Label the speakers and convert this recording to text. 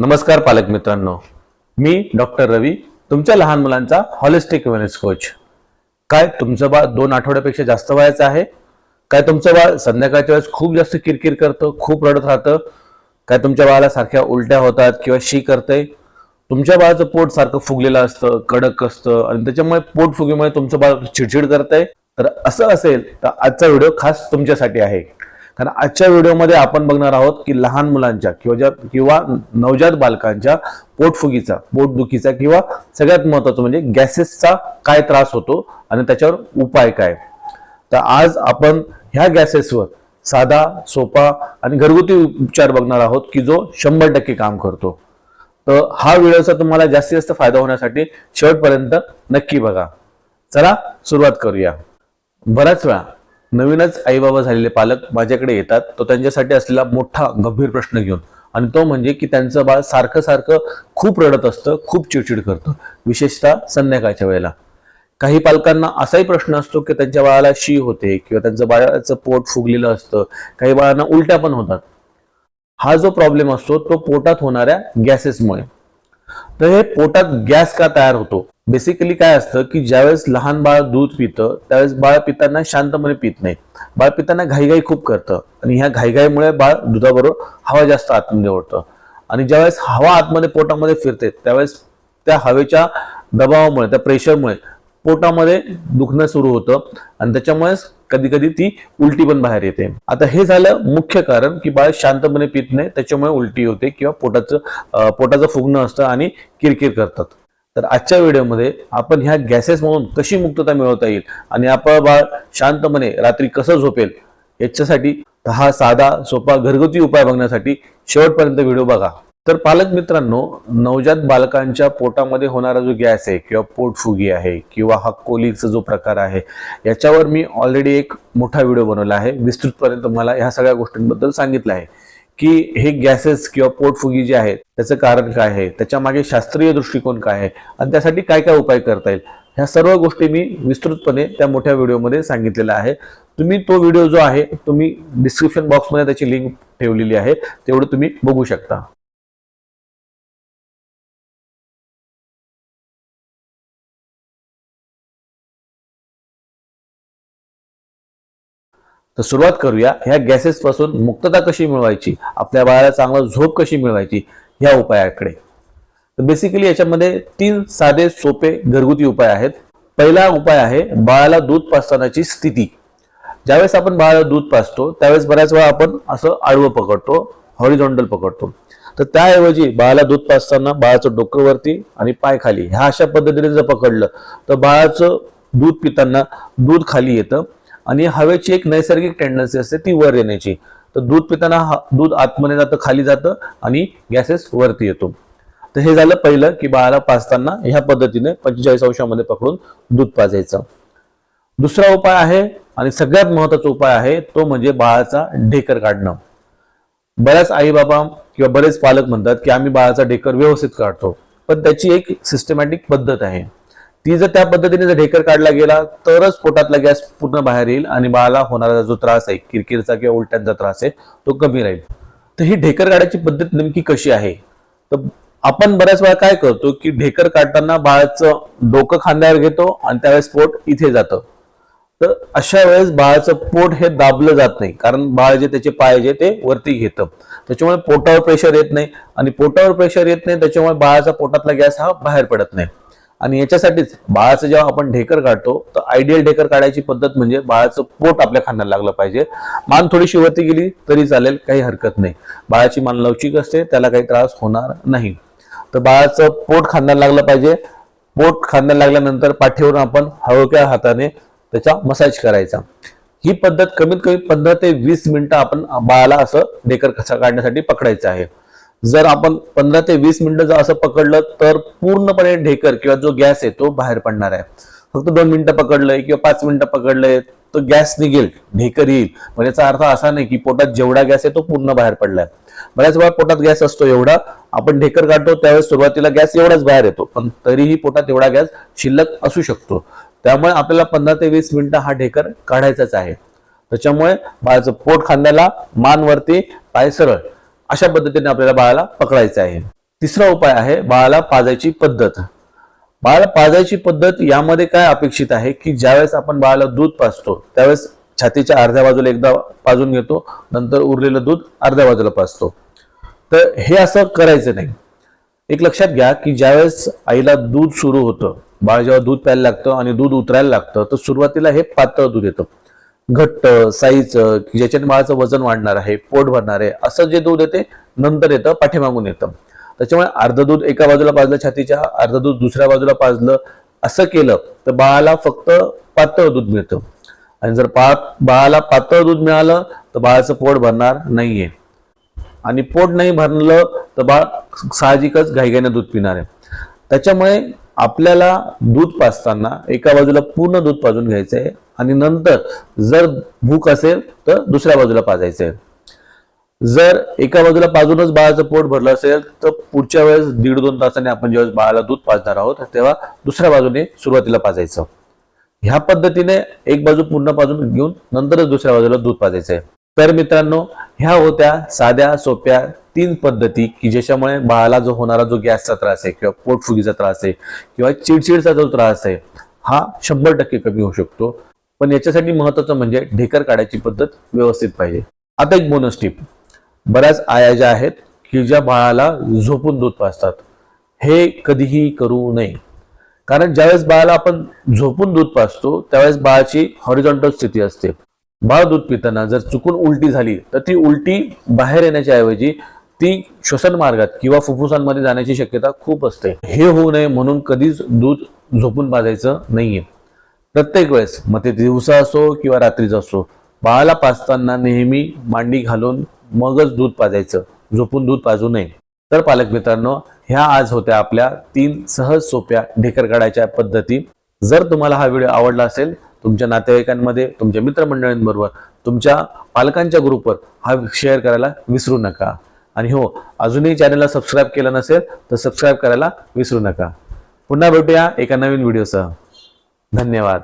Speaker 1: नमस्कार पालक मित्रांनो. मी डॉक्टर रवी तुमच्या लहान मुलांचा हॉलिस्टिक वेलनेस कोच काय तुमचं बाळ दोन आठवड्यापेक्षा जास्त वयाचं आहे? काय तुमचं बाळ संध्याकाळच्या वेळेस खूप जास्त किरकिर करतं खूप रडत राहतं? काय तुमच्या बाळाला सारख्या उलट्या होतात किंवा शी करते तुमच्या बाळाचं पोट सारखं फुगलेलं असतं कडक असतं आणि त्याच्यामुळे पोट फुगीमुळे तुमचं बाळ चिडचिड करतंय? तर असं असेल तर आजचा व्हिडिओ खास तुमच्यासाठी आहे. कारण आजच्या व्हिडिओमध्ये आपण बघणार आहोत की लहान मुलांच्या किंवा ज्या किंवा नवजात बालकांच्या पोटफुगीचा पोटदुखीचा किंवा सगळ्यात महत्वाचं म्हणजे गॅसेसचा काय त्रास होतो आणि त्याच्यावर उपाय काय. तर आज आपण ह्या गॅसेसवर साधा सोपा आणि घरगुती उपचार बघणार आहोत की जो शंभर टक्के काम करतो. तर हा व्हिडिओचा तुम्हाला जास्तीत जास्त फायदा होण्यासाठी शेवटपर्यंत नक्की बघा. चला सुरुवात करूया. बऱ्याच वेळा नवीनच आई बाबा झालेले पालक माझ्याकडे येतात. तो त्यांच्यासाठी असलेला मोठा गंभीर प्रश्न घेऊन आणि तो म्हणजे की त्यांचं बाळ सारखं सारखं खूप रडत असतं खूप चिडचिड करतं. विशेषतः संध्याकाळच्या वेळेला. काही पालकांना असाही प्रश्न असतो की त्यांच्या बाळाला शी होते किंवा त्यांचं बाळाचं पोट फुगलेलं असतं. काही बाळांना उलट्या पण होतात. हा जो प्रॉब्लेम असतो तो पोटात होणाऱ्या गॅसेसमुळे. तर हे पोटात गॅस का तयार होतो? बेसिकली काय असतं की ज्यावेळेस लहान बाळ दूध पितं त्यावेळेस बाळ पिताना शांतपणे पित नाही. बाळ पिताना घाईघाई खूप करतं आणि ह्या घाईघाईमुळे बाळ दुधाबरोबर हवा जास्त आतमध्ये ओढतं. आणि ज्यावेळेस हवा आतमध्ये पोटामध्ये फिरते त्यावेळेस त्या हवेच्या दबावामुळे त्या प्रेशरमुळे पोटामध्ये दुखणं सुरू होतं आणि त्याच्यामुळेच कधी कधी ती उलटी पण बाहेर येते. आता हे झालं मुख्य कारण की बाळ शांतपणे पित नाही त्याच्यामुळे उलटी होते किंवा पोटाचं पोटाचं फुगणं असतं आणि किरकिर करतात. तर आजच्या व्हिडिओमध्ये आपण ह्या गॅसेसमधून कशी मुक्तता मिळवता येईल आणि आपलं बाळ शांतपणे रात्री कसं झोपेल याच्यासाठी हा साधा सोपा घरगुती उपाय बघण्यासाठी शेवटपर्यंत व्हिडिओ बघा. तर पालक मित्रांनो नवजात बालकांच्या पोटामध्ये होणारा जो गॅस आहे किंवा पोटफुगी आहे किंवा हा कोलीचा जो प्रकार आहे याच्यावर मी ऑलरेडी एक मोठा व्हिडिओ बनवला आहे. विस्तृतपर्यंत मला ह्या सगळ्या गोष्टींबद्दल सांगितलं आहे. की हे गॅसेस किंवा पोटफुगी जे आहेत त्याचं कारण काय आहे? त्याच्यामागे शास्त्रीय दृष्टिकोन काय आहे? आणि त्यासाठी काय काय उपाय करता येईल? ह्या सर्व गोष्टी मी विस्तृतपणे त्या मोठ्या व्हिडिओमध्ये सांगितलेल्या आहे तुम्ही तो व्हिडिओ जो आहे तुम्ही डिस्क्रिप्शन बॉक्समध्ये त्याची लिंक ठेवलेली आहे. तेवढं तुम्ही बघू शकता. तर सुरुवात करूया. ह्या गॅसेसपासून मुक्तता कशी मिळवायची? आपल्या बाळाला चांगला झोप कशी मिळवायची? ह्या उपायाकडे. तर बेसिकली याच्यामध्ये तीन साधे सोपे घरगुती उपाय आहेत. पहिला उपाय आहे बाळाला दूध पाजतानाची स्थिती. ज्यावेळेस आपण बाळाला दूध पाजतो त्यावेळेस बऱ्याच वेळा आपण असं आडवं पकडतो हॉरिझॉन्टल पकडतो. तर त्याऐवजी बाळाला दूध पाजताना बाळाचं डोकं वरती आणि पाय खाली ह्या अशा पद्धतीने जर पकडलं तर बाळाचं दूध पिताना दूध खाली येतं. आणि हवेची एक नैसर्गिक टेंडन्सी असते ती वर येण्याची. तर दूध पिताना हा- दूध आतमध्ये जातं खाली जातं आणि गॅसेस वरती येतो. तर हे झालं पहिलं की बाळाला पाजताना ह्या पद्धतीने पंचेचाळीस अंशामध्ये पकडून दूध पाजायचं. दुसरा उपाय आहे आणि सगळ्यात महत्त्वाचा उपाय आहे तो म्हणजे बाळाचा ढेकर काढणं. बऱ्याच आई बाबा किंवा बरेच पालक म्हणतात की आम्ही बाळाचा ढेकर व्यवस्थित काढतो. पण त्याची एक सिस्टमॅटिक पद्धत आहे. ती जर त्या पद्धतीने जर ढेकर काढला गेला तरच पोटातला गॅस पूर्ण बाहेर येईल आणि बाळाला होणारा जो त्रास आहे किरकिरचा किंवा उलट्यांचा त्रास आहे तो कमी राहील. तर ही ढेकर काढायची पद्धत नेमकी कशी आहे? तर आपण बऱ्याच वेळा काय करतो की ढेकर काढताना बाळाचं डोकं खांद्यावर घेतो आणि त्यावेळेस पोट इथे जातं. तर अशा वेळेस बाळाचं पोट हे दाबलं जात नाही कारण बाळ जे त्याचे पाय जे ते वरती घेतं. त्याच्यामुळे पोटावर प्रेशर येत नाही आणि पोटावर प्रेशर येत नाही त्याच्यामुळे बाळाचा पोटातला गॅस हा बाहेर पडत नाही. आणि याच्यासाठीच बाळाचं जेव्हा आपण ढेकर काढतो तर आयडियल ढेकर काढायची पद्धत म्हणजे बाळाचं पोट आपल्या खांद्याला लागलं पाहिजे. मान थोडीशी वरती गेली तरी चालेल काही हरकत नाही. बाळाची मान लवचिक असते त्याला काही त्रास होणार नाही. तर बाळाचं पोट खांद्याला लागलं पाहिजे. पोट खांद्याला लागल्यानंतर पाठीवरून आपण हळक्या हाताने त्याचा मसाज करायचा. ही पद्धत कमीत कमी पंधरा ते वीस मिनिटं आपण बाळाला असं ढेकर कसा काढण्यासाठी पकडायचं आहे. जर आपण पंधरा ते वीस मिनिटं जर असं पकडलं तर पूर्णपणे ढेकर किंवा जो गॅस आहे तो बाहेर पडणार आहे. फक्त दोन मिनिटं पकडलंय किंवा पाच मिनिटं पकडलंय तो गॅस निघेल ढेकर येईल. म्हणजे याचा अर्थ असा नाही की पोटात जेवढा गॅस आहे तो पूर्ण बाहेर पडलाय. बऱ्याच वेळा पोटात गॅस असतो एवढा आपण ढेकर काढतो त्यावेळेस सुरुवातीला गॅस एवढाच बाहेर येतो पण तरीही पोटात एवढा गॅस शिल्लक असू शकतो. त्यामुळे आपल्याला पंधरा ते वीस मिनिटं हा ढेकर काढायचाच आहे. त्याच्यामुळे बाळाचं पोट खांद्याला मान वरती पाय सरळ. अशा पद्धतीने आपल्याला बाळाला पकडायचं आहे. तिसरा उपाय आहे बाळाला पाजायची पद्धत. बाळाला पाजायची पद्धत यामध्ये काय अपेक्षित आहे की ज्यावेळेस आपण बाळाला दूध पाजतो त्यावेळेस छातीच्या अर्ध्या बाजूला एकदा पाजून घेतो नंतर उरलेलं दूध अर्ध्या बाजूला पाजतो. तर हे असं करायचं नाही. एक लक्षात घ्या की ज्यावेळेस आईला दूध सुरू होतं बाळ जेव्हा दूध प्यायला लागतं आणि दूध उतरायला लागतं तर सुरुवातीला हे पातळ दूध येतं. घट्ट साईज की ज्याच्याने बाळाचं वजन वाढणार आहे पोट भरणार आहे असं जे दूध येते नंतर येतं पाठीमागून येतं. त्याच्यामुळे अर्ध दूध एका बाजूला पाजलं छातीच्या अर्ध दूध दुसऱ्या बाजूला पाजलं असं केलं तर बाळाला फक्त पातळ दूध मिळतं. आणि जर पा बाळाला पातळ दूध मिळालं तर बाळाचं पोट भरणार नाहीये. आणि पोट नाही भरलं तर बाळ साहजिकच घाईघाईने दूध पिणार आहे. त्याच्यामुळे आपल्याला दूध पाजताना एका बाजूला पूर्ण दूध पाजून घ्यायचं आहे आणि नंतर जर भूक असेल तर दुसऱ्या बाजूला पाजायचं आहे. जर एका बाजूला पाजूनच बाळाचं पोट भरलं असेल तर पुढच्या वेळेस दीड दोन तासाने आपण ज्यावेळेस बाळाला दूध पाजणार आहोत तेव्हा दुसऱ्या बाजूने सुरुवातीला पाजायचं. ह्या पद्धतीने एक बाजू पूर्ण पाजून घेऊन नंतरच दुसऱ्या बाजूला दूध पाजायचं आहे. तर मित्रांनो ह्या होत्या साध्या सोप्या तीन पद्धती की ज्याच्यामुळे बाळाला जो होणारा जो गॅसचा त्रास आहे किंवा पोटफुगीचा त्रास आहे किंवा चिडचिडचा जो त्रास आहे हा शंभर टक्के कमी होऊ शकतो. पण याच्यासाठी महत्वाचं म्हणजे ढेकर काढायची पद्धत व्यवस्थित पाहिजे. आता एक बोनस टिप बऱ्याच आया ज्या आहेत की ज्या बाळाला झोपून दूध पाजतात. हे कधीही करू नये. कारण ज्यावेळेस बाळाला आपण झोपून दूध पाजतो त्यावेळेस बाळाची हॉरिझॉन्टल स्थिती असते. बाळ दूध पिताना जर चुकून उलटी झाली तर ती उलटी बाहेर येण्याच्या ऐवजी ती श्वसन मार्गात किंवा फुफ्फुसांमध्ये जाण्याची शक्यता खूप असते. हे होऊ नये म्हणून कधीच दूध झोपून पाजायचं नाहीये. प्रत्येक वेळेस मग ते दिवसा असो किंवा रात्रीचा असो बाळाला पाजताना नेहमी मांडी घालून मगच दूध पाजायचं झोपून दूध पाजू नये. तर पालक मित्रांनो ह्या आज होत्या आपल्या तीन सहज सोप्या ढेकर काढायच्या पद्धती. जर तुम्हाला हा व्हिडिओ आवडला असेल तुमच्या नातेवाईकांमध्ये तुमच्या मित्रमंडळींबरोबर तुमच्या पालकांच्या ग्रुपवर हा शेअर करायला विसरू नका. आणि हो अजूनही चॅनलला सबस्क्राईब केलं नसेल तर सबस्क्राईब करायला विसरू नका. पुन्हा भेटूया एका नवीन व्हिडिओसह धन्यवाद.